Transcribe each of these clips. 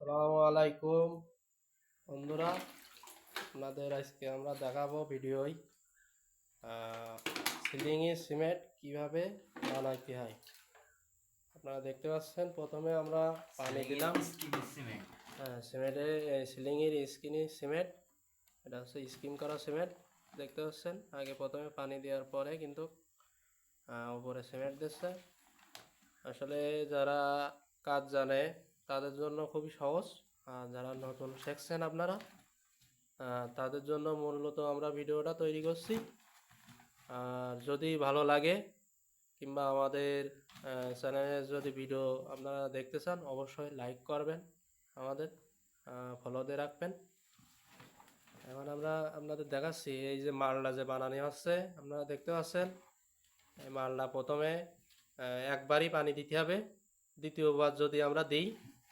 সালামু আলাইকুম। বন্ধুরা আপনাদের আজকে আমরা দেখাবো ভিডিওই সিলিংয়ে সিমেন্ট কীভাবে বানাইতে হয়। আপনারা দেখতে পাচ্ছেন প্রথমে আমরা পানি দিলাম। সিমেন্ট। হ্যাঁ সিমেন্টের সিলিংয়ের স্কিনি সিমেন্ট এটা হচ্ছে স্কিম করা সিমেন্ট দেখতে পাচ্ছেন? আগে প্রথমে পানি দেওয়ার পরে কিন্তু উপরে সিমেন্ট দিচ্ছে। আসলে যারা কাজ জানে তাদের জন্য খুবই সহজ। আর যারা নতুন শিখছেন আপনারা তাদের জন্য মূলত আমরা ভিডিওটা তৈরি করছি। আর যদি ভালো লাগে কিংবা আমাদের চ্যানেলে যদি ভিডিও আপনারা দেখতে চান, অবশ্যই লাইক করবেন আমাদের ফলো দিয়ে রাখবেন। এখন আমরা আপনাদের দেখাচ্ছি, এই যে মালটা যে বানানো হচ্ছে, আপনারা দেখতে পাচ্ছেন, এই মালটা প্রথমে একবারই পানি দিতে হবে। দ্বিতীয়বার যদি আমরা দিই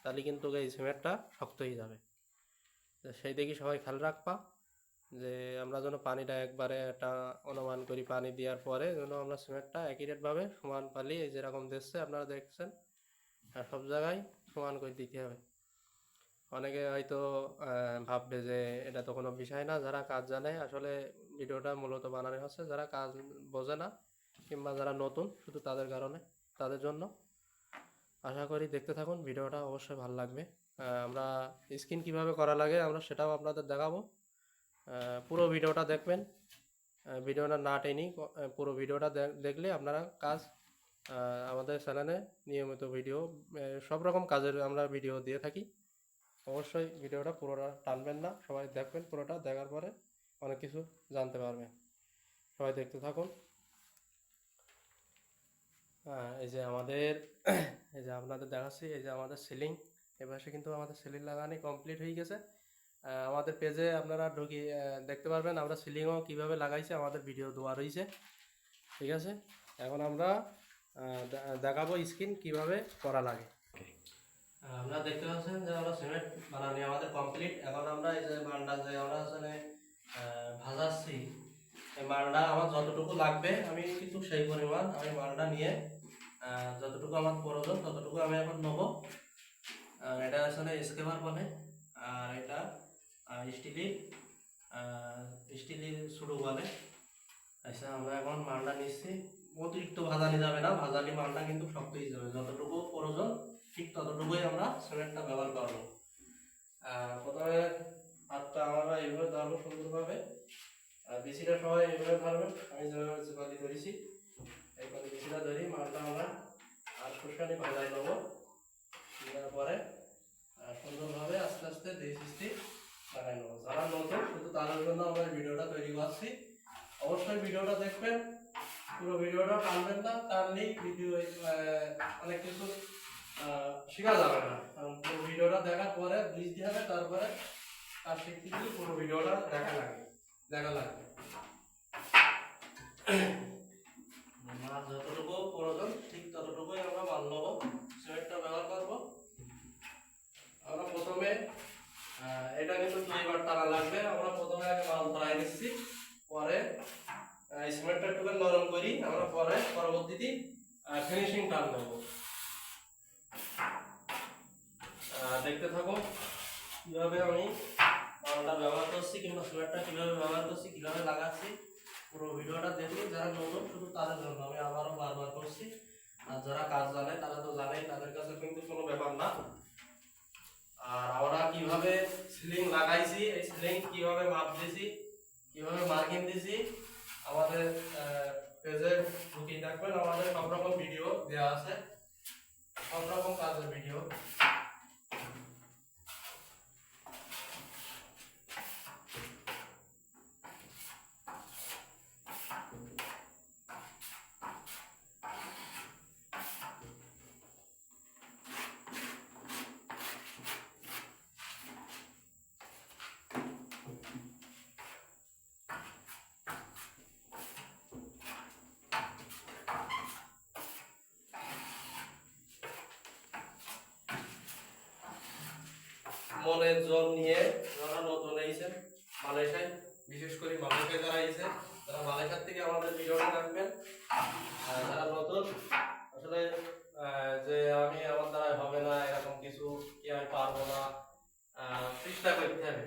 তাহলে কিন্তু এই সিমেন্টটা শক্ত হয়ে যাবে। সেই দেখি সবাই খেয়াল রাখবা যে আমরা যেন পানিটা একবারে একটা অনুমান করি পানি দেওয়ার পরে যেন আমরা সিমেন্টটা একই রেটভাবে সমান পালি এই যেরকম দিচ্ছে আপনারা দেখছেন, আর সব জায়গায় সমান করে দিতে হবে। অনেকে হয়তো ভাববে যে এটা তো কোনো বিষয় না, যারা কাজ জানে, আসলে ভিডিওটা মূলত বানানো হচ্ছে যারা কাজ বোঝে না, কিংবা যারা নতুন শুধু তাদের কারণে, তাদের জন্য। আশা করি দেখতে থাকুন, ভিডিওটা অবশ্যই ভালো লাগবে। আমরা স্ক্রিন কীভাবে করা লাগে আমরা সেটাও আপনাদের দেখাবো। পুরো ভিডিওটা দেখবেন। ভিডিওটা না টেনি পুরো ভিডিওটা দেখ- দেখলে আপনারা কাজ আমাদের চ্যানেলে নিয়মিত ভিডিও সব রকম কাজের আমরা ভিডিও দিয়ে থাকি। অবশ্যই ভিডিওটা পুরোটা টানবেন না, সবাই দেখবেন পুরোটা, দেখার পরে অনেক কিছু জানতে পারবেন। সবাই দেখতে থাকুন। হ্যাঁ, এই যে আমাদের এই যে আপনাদের দেখাচ্ছি এই যে আমাদের সিলিং এপাশে কিন্তু আমাদের সিলিং লাগানি কমপ্লিট হয়ে গেছে। আমাদের পেজে আপনারা ঢুকি দেখতে পারবেন আমরা সিলিংও কীভাবে লাগাইছি আমাদের ভিডিও দেওয়া রয়েছে। ঠিক আছে? এখন আমরা দেখাবো স্ক্রিন কীভাবে করা লাগে। আপনারা দেখতে পাচ্ছেন যে আমরা সিমেন্ট বানানি আমাদের কমপ্লিট এখন আমরা এই যে মালটা যে আমরা আসলে ভাজাচ্ছি মালটা আমার যতটুকু লাগবে আমি কিন্তু সেই পরিমাণ আমি মালটা নিয়ে যতটুকু আমার প্রয়োজন, ততটুকু আমি এখন নেব। এটা আসলে স্কেমার বলে। আর এটা স্টিলের স্টিলের শুরু বলে। আচ্ছা আমরা এখন মালটা নিচ্ছি। অতিরিক্ত ভাজানি যাবে না ভাজানি মালটা কিন্তু শক্ত হয়ে যাবে। যতটুকু প্রয়োজন, ঠিক ততটুকুই আমরা সিমেন্টটা ব্যবহার করব। প্রথমে হাতটা আমরা এইভাবে ধরবো সুন্দরভাবে। বিচিটা সবাই এইভাবে ধরবেন। আমি যেভাবে ধরেছি। এইভাবে ধরি মালটা আমরা আর শুষ্কানি ভাজাই নেব। দেওয়ার পরে সুন্দরভাবে আস্তে আস্তে দেশ সিস্টি লাগাই নেব। যারা নতুন, শুধু তাদের জন্য আমরা ভিডিওটা তৈরি করছি। অবশ্যই ভিডিওটা দেখবেন। পুরো ভিডিওটা টানবেন না, টানলেই ভিডিও অনেক কিছু শেখা যাবে না। কারণ পুরো ভিডিওটা দেখার পরে, বুঝতে হবে, তারপরে আর শিখতে পুরো ভিডিওটা দেখা লাগে, দেখা লাগবে। মাছ যতটুকু প্রয়োজন ঠিক ততটুকুই আমরা মাল নেব সিমেন্টটা ব্যবহার করব। আমরা প্রথমে এটা কিন্তু দুইবার টানা লাগবে। আমরা প্রথমে আগে মাল ধরাই নিচ্ছি পরে সিমেন্টটা একটু নরম করি। আমরা পরে পরবর্তীতে ফিনিশিং টান আহ, দেখতে থাকো কীভাবে আমি মালটা ব্যবহার করছি কিংবা সিমেন্টটা কীভাবে ব্যবহার করছি কীভাবে লাগাচ্ছি। পুরো ভিডিওটা দেখলে যারা নতুন শুধু তাদের জন্য। আমি আবারও বারবার করছি আর যারা কাজ জানে, তারা তো জানেই, তাদের কাছে কিন্তু কোনো ব্যাপার না। আর আমরা কীভাবে সিলিং লাগাইছি, এই সিলিং কীভাবে মাপ দিয়েছি কীভাবে মার্কিং দিয়েছি আমাদের পেজে ঢুকিয়ে থাকবেন আমাদের সব রকম ভিডিও দেওয়া আছে সব রকম কাজের ভিডিও মনের জল নিয়ে যারা নতুন আইছেন মালয়েশিয়ায়, বিশেষ করে মালয়েশিয়া যারা আইছে, তারা মালয়েশিয়ার থেকে আমাদের ভিডিওটা দেখবেন। আর যারা নতুন, আসলে যে আমি আমার দ্বারা হবে না, এরকম কিছু কি আমি পারব না চেষ্টা করতে হবে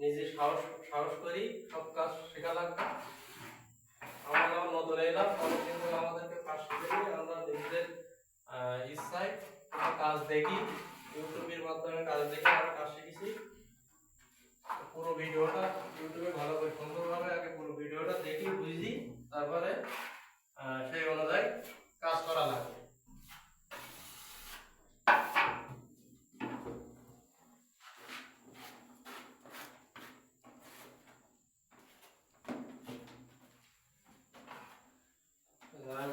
নিজে সাহস সাহস করি, সব কাজ শেখা লাগবে আমরা যখন নতুন এলাম তখন কিন্তু আমাদেরকে শিখে আমরা নিজেদের ইচ্ছায় কাজ দেখি। ইউটিউবের মাধ্যমে কাজ দেখে আমরা কাজ শিখেছি। পুরো ভিডিওটা ইউটিউবে ভালো করে সুন্দরভাবে আগে পুরো ভিডিওটা দেখি, বুঝি। তারপরে সেই অনুযায়ী কাজ করা লাগে।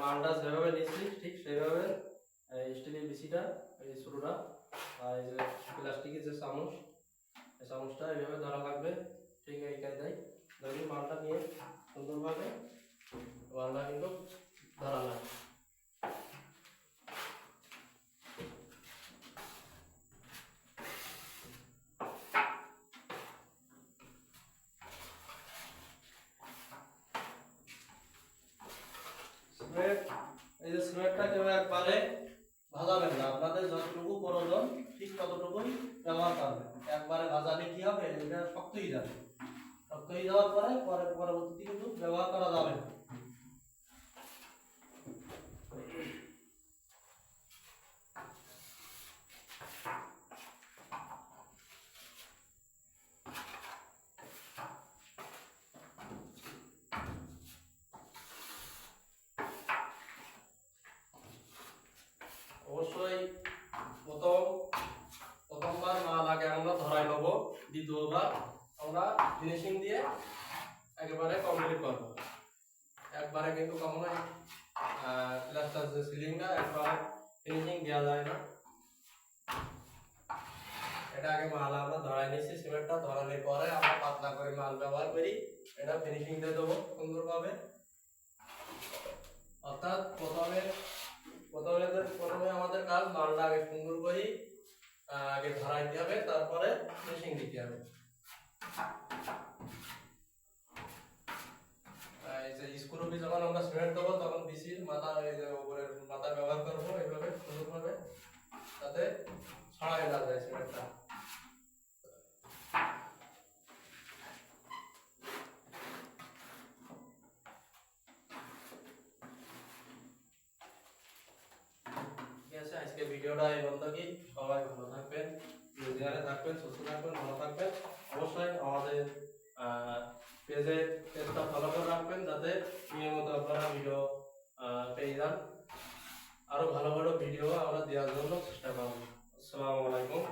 মালটা যেভাবে নিচ্ছি, ঠিক সেভাবে স্টিলের বিসিটা এই শুরুটা আর এই যে প্লাস্টিকের যে চামচ। এই চামচটা এইভাবে ধরা লাগবে। ঠিক এই কায়দায় ধরি মালটা নিয়ে সুন্দরভাবে, মালটা কিন্তু ধরা লাগবে সিমেন্ট এই যে সিমেন্টটা কেউ একবারে ভাজাবেন না আপনাদের যতটুকু প্রয়োজন ঠিক ততটুকুই ব্যবহার করবেন একবারে ভাজালে কি হবে এটা শক্ত হয়ে যাবে শক্ত হয়ে যাওয়ার পরে পরে পরবর্তীতে কিন্তু ব্যবহার করা যাবে না অবশ্যই প্রথম প্রথমবার মাল আগে আমরা দ্বিতীয়বার আমরা ফিনিশিং দিয়ে একেবারে কমপ্লিট করব। একবারে কিন্তু কখনোই সিলিংটা একবারে ফিনিশিং দেওয়া যায় না। এটা আগে মাল আমরা ধরাই নিয়েছি, সিমেন্টটা ধরানোর পরে আমরা পাতলা করে মাল ব্যবহার করি। এটা ফিনিশিং দিয়ে দেবো সুন্দরভাবে। অর্থাৎ প্রথমে প্রথমে প্রথমে আমাদের কাজ মালটা আগে সুন্দর করে। আহ, ধরাই দিতে হবে তারপরে ফিনিশিং দিতে হবে। স্ক্রু বি যখন আমরা সিমেন্ট দেবো তখন বিসির মাথা এই যে উপরে মাথা ব্যবহার করব এইভাবে সুন্দরভাবে তাতে ছড়াই না যায় সিমেন্টটা ঠিক আছে, আজকে ভিডিওটা এই বন্ধ কি সবাই ভালো থাকবেন নিউজিল্যান্ডে থাকবেন, সুস্থ থাকবেন, ভালো থাকবেন। অবশ্যই আমাদের পেজে পেজটা ফলো করে রাখবেন, যাতে নিয়মিত আপনারা ভিডিও পেয়ে যান। আরও ভালো ভালো ভিডিও আমরা দেওয়ার জন্য চেষ্টা করব। আসসালামু আলাইকুম।